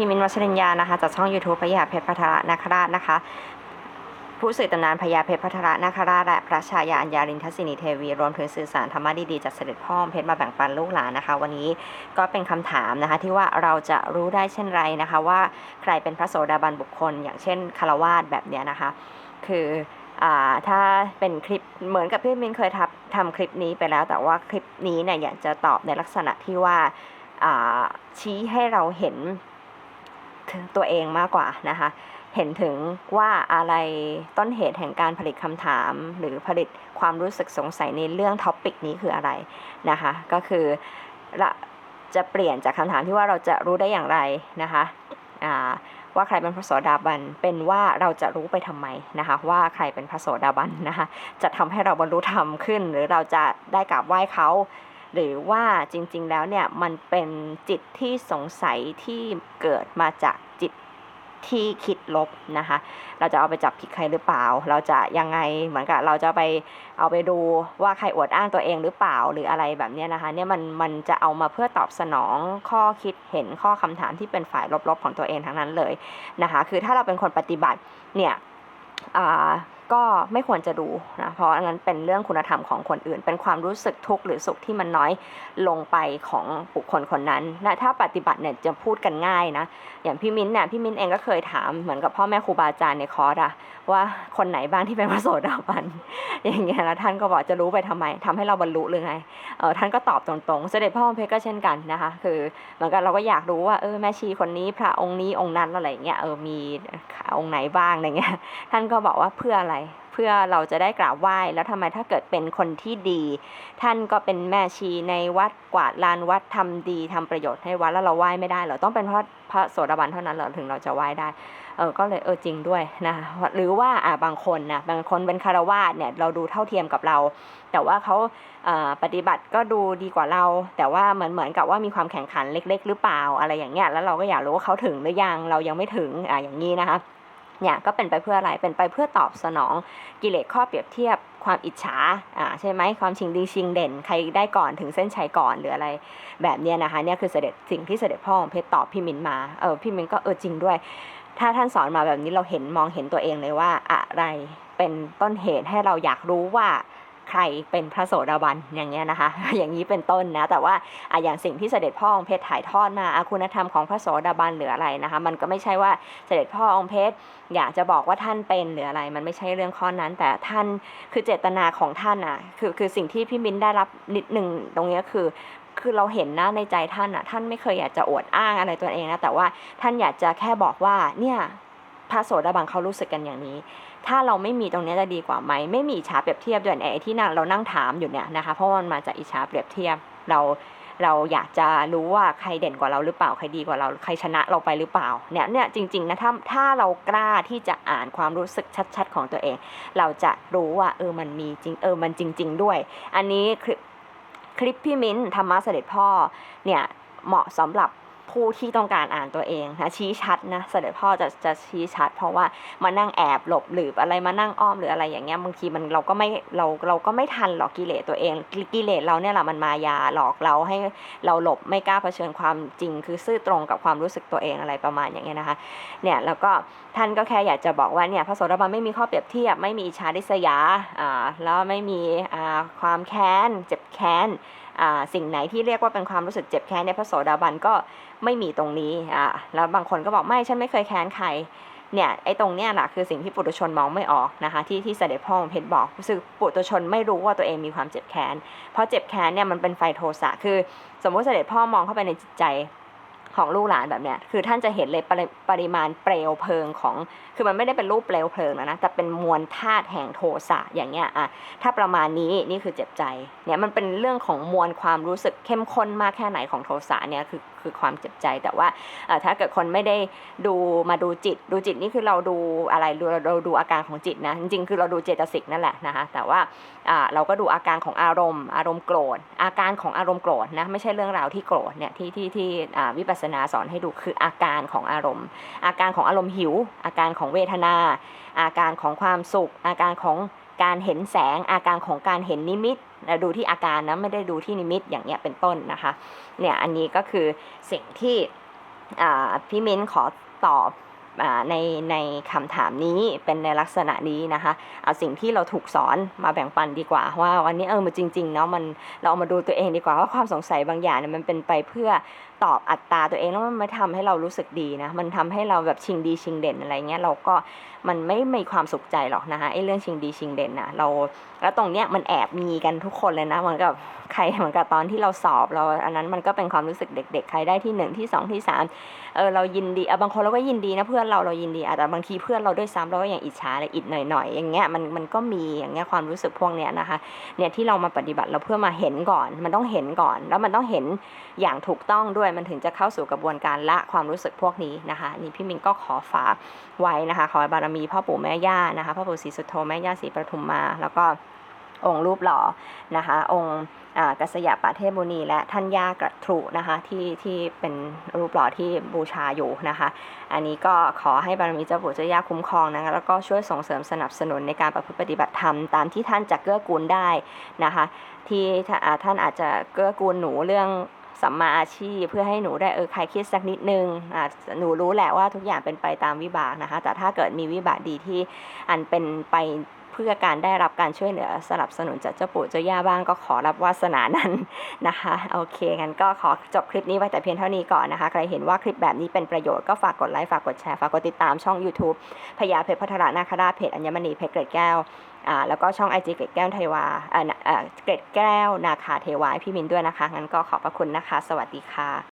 พี่มินวัชรินยานะคะจากช่อง YouTube พระยาเพชรพัทรนาคราชนะคะ ผู้สื่อตำนานพญาเพชรพัทรนาคราชและพระชายาอัญญาลินทศินีเทวี รวมถึงสื่อสารธรรมะดีๆจากเสด็จพ่อเพชรมาแบ่งปันลูกหลานนะคะ วันนี้ก็เป็นคำถามนะคะที่ว่าเราจะรู้ได้เช่นไรนะคะ ว่าใครเป็นพระโสดาบันบุคคล อย่างเช่นคารวาสแบบเนี้ยนะคะ คือถ้าเป็นคลิปเหมือนกับพี่มินเคยทำทำคลิปนี้ไปแล้ว แต่ว่าคลิปนี้เนี่ยอยากจะตอบในลักษณะที่ว่าาชี้ให้เราเห็น ตัวเองมากกว่านะคะ เห็นถึงว่าอะไรต้นเหตุแห่งการผลิตคำถาม หรือผลิตความรู้สึกสงสัยในเรื่องท็อปิกนี้คืออะไรนะคะ ก็คือจะเปลี่ยนจากคำถามที่ว่าเราจะรู้ได้อย่างไรนะคะว่าใครเป็นพระโสดาบัน เป็นว่าเราจะรู้ไปทำไมนะคะ ว่าใครเป็นพระโสดาบันนะคะ จะทำให้เราบรรลุธรรมขึ้น หรือเราจะได้กราบไหว้เขา หรือว่าจริงๆแล้วเนี่ยมันเป็นจิตที่สงสัยที่เกิดมาจากจิตที่คิดลบนะคะ เราจะเอาไปจับผิดใครหรือเปล่า เราจะยังไงเหมือนกับเราจะไปเอาไปดูว่าใครอวดอ้างตัวเองหรือเปล่าหรืออะไรแบบนี้นะคะเนี่ยมันมันจะเอามาเพื่อตอบสนองข้อคิดเห็นข้อคำถามที่เป็นฝ่ายลบๆของตัวเองทั้งนั้นเลยนะคะ คือถ้าเราเป็นคนปฏิบัติเนี่ยอ่า ก็ไม่ควรจะดูนะเพราะอันนั้นเป็นเรื่องคุณธรรมของคนอื่น เป็นความรู้สึกทุกข์หรือสุขที่มันน้อยลงไปของบุคคลคนนั้นนะถ้าปฏิบัติเนี่ยจะพูดกันง่ายนะอย่างพี่มิ้นท์เนี่ยพี่มิ้นท์เองก็เคยถามเหมือนกับพ่อแม่ครูบาอาจารย์ในคอร์สอะว่าคนไหนบ้างที่เป็นพระโสดาบันอย่างเงี้ยแล้วท่านก็บอกจะรู้ไปทำไมทำให้เราบรรลุหรือไงเออท่านก็ตอบตรงๆ เสด็จพ่อเพชรก็เช่นกันนะคะคือเหมือนกันเราก็อยากรู้ว่าเออแม่ชีคนนี้พระองค์นี้องค์นั้นอะไรเงี้ยเออมีองค์ไหนบ้างอะไรเงี้ยท่านก็บอกว่าเพื่ออะไรเพื่อเราจะได้กราบไหว้ แล้วทำไมถ้าเกิดเป็นคนที่ดี ท่านก็เป็นแม่ชีในวัดกวาดลานวัดทำดีทำประโยชน์ให้วัดแล้วเราไหว้ไม่ได้เหรอต้องเป็นพระพระโสดาบันเท่านั้นเหรอถึงเราจะไหว้ได้เออก็เลยเออจริงด้วยนะหรือว่าอ่าบางคนนะบางคนเป็นคารวาสเนี่ยเราดูเท่าเทียมกับเรา แต่ว่าเขาอ่าปฏิบัติก็ดูดีกว่าเรา แต่ว่าเหมือนเหมือนกับว่ามีความแข่งขันเล็ก ๆ หรือเปล่าอะไรอย่างเงี้ยแล้วเราก็อยากรู้ว่าเขาถึงหรือยังเรายังไม่ถึงอ่าอย่างนี้นะคะ เนี่ยก็เป็นไปเพื่ออะไร เป็นไปเพื่อตอบสนองกิเลสข้อเปรียบเทียบความอิจฉาอ่าใช่ไหมความชิงดีชิงเด่น ใครได้ก่อนถึงเส้นชัยก่อนหรืออะไร แบบเนี้ยนะคะเนี่ยคือเสด็จสิ่งที่เสด็จพ่อของเพชรตอบพี่มินมาเออพี่มินก็เออจริงด้วย ถ้าท่านสอนมาแบบนี้เราเห็นมองเห็นตัวเองเลยว่าอะไรเป็นต้นเหตุให้เราอยากรู้ว่า ใครเป็นพระโสดาบันอย่างเงี้ยนะคะ อย่างนี้เป็นต้นนะ แต่ว่าอะอย่างสิ่งที่เสด็จพ่อองค์เพชรถ่ายทอดมาอะคุณธรรมของพระโสดาบันหรืออะไรนะคะ มันก็ไม่ใช่ว่าเสด็จพ่อองค์เพชรอยากจะบอกว่าท่านเป็นหรืออะไร มันไม่ใช่เรื่องข้อนั้น แต่ท่านคือเจตนาของท่านอะคือคือสิ่งที่พี่มินได้รับนิดหนึ่งตรงนี้คือคือเราเห็นนะในใจท่านอะ ท่านไม่เคยอยากจะอวดอ้างอะไรตัวเองนะแต่ว่าท่านอยากจะแค่บอกว่าเนี่ยพระโสดาบันเขารู้สึกกันอย่างนี้ ถ้าเราไม่มีตรงนี้จะดีกว่าไหมไม่มีอิจฉาเปรียบเทียบด้วยไอ้ที่นั่งเรานั่งถามอยู่เนี่ยนะคะเพราะมันมาจากอิจฉาเปรียบเทียบเราเราอยากจะรู้ว่าใครเด่นกว่าเราหรือเปล่าใครดีกว่าเราใครชนะเราไปหรือเปล่าเนี่ยเนี่ยจริงๆนะถ้าถ้าเรากล้าที่จะอ่านความรู้สึกชัด ๆ ของตัวเอง เราจะรู้ว่าเออมันมีจริงเออมันจริง ๆ ด้วย อันนี้คลิปคลิปพี่มิ้นธรรมะเสด็จพ่อเนี่ยเหมาะสำหรับ ผู้ที่ต้องการอ่านตัวเองนะชี้ชัดนะเสด็จพ่อจะจะชี้ชัด เพราะว่ามานั่งแอบหลบหรืออะไรมานั่งอ้อมหรืออะไรอย่างเงี้ยบางทีมันเราก็ไม่เราเราก็ไม่ทันหรอกกิเลสตัวเอง กิเลสเราเนี่ยแหละมันมายาหลอกเราให้เราหลบไม่กล้าเผชิญความจริง คือซื่อตรงกับความรู้สึกตัวเองอะไรประมาณอย่างเงี้ยนะคะเนี่ยแล้วก็ท่านก็แค่อยากจะบอกว่าเนี่ยพระโสดาบันไม่มีข้อเปรียบเทียบไม่มีอิจฉาริษยาอ่าแล้วไม่มีอ่าความแค้นเจ็บแค้นอ่าสิ่งไหนที่เรียกว่าเป็นความรู้สึกเจ็บแค้นในพระโสดาบันก็ไม่มีตรงนี้อ่าแล้วบางคนก็บอกไม่ฉันไม่เคยแค้นใครเนี่ยไอ้ตรงเนี้ยแหละคือสิ่งที่ปุถุชนมองไม่ออกนะคะที่ที่เสด็จพ่อของเพชรบอกคือปุถุชนไม่รู้ว่าตัวเองมีความเจ็บแค้นเพราะเจ็บแค้นเนี่ยมันเป็นไฟโทสะคือ สมมติเสด็จพ่อมองเข้าไปในจิตใจ ของลูกหลานแบบเนี้ยคือท่านจะเห็นเลยปรปริมาณเปลวเพลิงของ คือมันไม่ได้เป็นรูปเปลวเพลิงนะนะแต่เป็นมวลธาตุแห่งโทสะอย่างเงี้ยอะถ้าประมาณนี้นี่คือเจ็บใจเนี่ยมันเป็นเรื่องของมวลความรู้สึกเข้มข้นมากแค่ไหนของโทสะเนี่ยคือคือความเจ็บใจแต่ว่าถ้าเกิดคนไม่ได้ดูมาดูจิต ดูจิตนี่คือเราดูอะไรเราดูอาการของจิตนะจริงๆคือเราดูเจตสิกนั่นแหละนะคะแต่ว่าเราก็ดูอาการของอารมณ์ อารมณ์โกรธอาการของอารมณ์โกรธนะไม่ใช่เรื่องราวที่โกรธเนี่ยที่ที่ที่อ่าวิปัสสนาสอนให้ดูคืออาการของอารมณ์ อาการของอารมณ์หิว อาการของเวทนา อาการของความสุข อาการของการเห็นแสง อาการของการเห็นนิมิตดูที่อาการนะไม่ได้ดูที่นิมิตอย่างเงี้ยเป็นต้นนะคะเนี่ยอันนี้ก็คือสิ่งที่พี่มิ้นขอตอบ ในในคำถามนี้เป็นในลักษณะนี้นะคะเอาสิ่งที่เราถูกสอนมาแบ่งปันดีกว่าว่าวันนี้เออมันจริงๆเนาะมันเราเอามาดูตัวเองดีกว่าว่าความสงสัยบางอย่างเนี่ยมันเป็นไปเพื่อตอบอัตราตัวเองแล้วมันไม่ทำให้เรารู้สึกดีนะมันทำให้เราแบบชิงดีชิงเด่นอะไรเงี้ยเราก็มันไม่มีความสุขใจหรอกนะคะไอ้เรื่องชิงดีชิงเด่นนะเราแล้วตรงเนี้ยมันแอบมีกันทุกคนเลยนะเหมือนกับใครเหมือนกับตอนที่เราสอบเราอันนั้นมันก็เป็นความรู้สึกเด็ก ๆ ใครได้ที่หนึ่งที่สองที่สามเออเรายินดีเออบางคนเราก็ยินดีนะเพื่อนเราเรายินดีอาจจะบางทีเพื่อนเราด้วยซ้ำเราก็ยังอิจฉาเลยอิดหน่อยๆอย่างเงี้ยมันมันก็มีอย่างเงี้ยความรู้สึกพวกเนี้ยนะคะเนี่ยที่เรามาปฏิบัติเราเพื่อมาเห็นก่อน มันต้องเห็นก่อน แล้วมันต้องเห็นอย่างถูกต้องด้วยมันถึงจะเข้าสู่กระบวนการละความรู้สึกพวกนี้นะคะนี่พี่มินก็ขอฝากไว้นะคะ ขอบารมีพ่อปู่แม่ย่านะคะพ่อปู่ศรีสุโธแม่ย่าศรีประทุมมาแล้วก็ องค์รูปหล่อนะคะ องค์กัสยปะเทพมุนีและท่านย่ากระทุนะคะที่ที่เป็นรูปหล่อที่บูชาอยู่นะคะ อันนี้ก็ขอให้บารมีเจ้าปู่เจ้าย่าคุ้มครองนะคะแล้วก็ช่วยส่งเสริมสนับสนุนในการประพฤติปฏิบัติธรรมตามที่ท่านจะเกื้อกูลได้นะคะ ที่ท่านอาจจะเกื้อกูลหนูเรื่องสัมมาอาชีพเพื่อให้หนูได้เออใครคิดสักนิดนึงอ่าหนูรู้แหละว่าทุกอย่างเป็นไปตามวิบากนะคะ แต่ถ้าเกิดมีวิบากดีที่อันเป็นไป พื่อการได้รับการช่วยเหลือสนับสนุนจากเจ้าปู่เจ้าย่าบ้างก็ขอรับวาสนานั้นนะคะโอเคงั้นก็ขอจบคลิปนี้ไว้แต่เพียงเท่านี้ก่อนนะคะ ใครเห็นว่าคลิปแบบนี้เป็นประโยชน์ก็ฝากกดไลค์ฝากกดแชร์ฝากกดติดตามช่อง YouTube พญาเพชรพัทรานาคราชเพจอัญมณีเพชรเกรดแก้วอ่าแล้วก็ช่อง IG เกรดแก้วเทวาอ่าเอ่อเกรดแก้วนาคาเทวาพี่มินด้วยนะคะงั้นก็ขอบพระคุณนะคะ สวัสดีค่ะ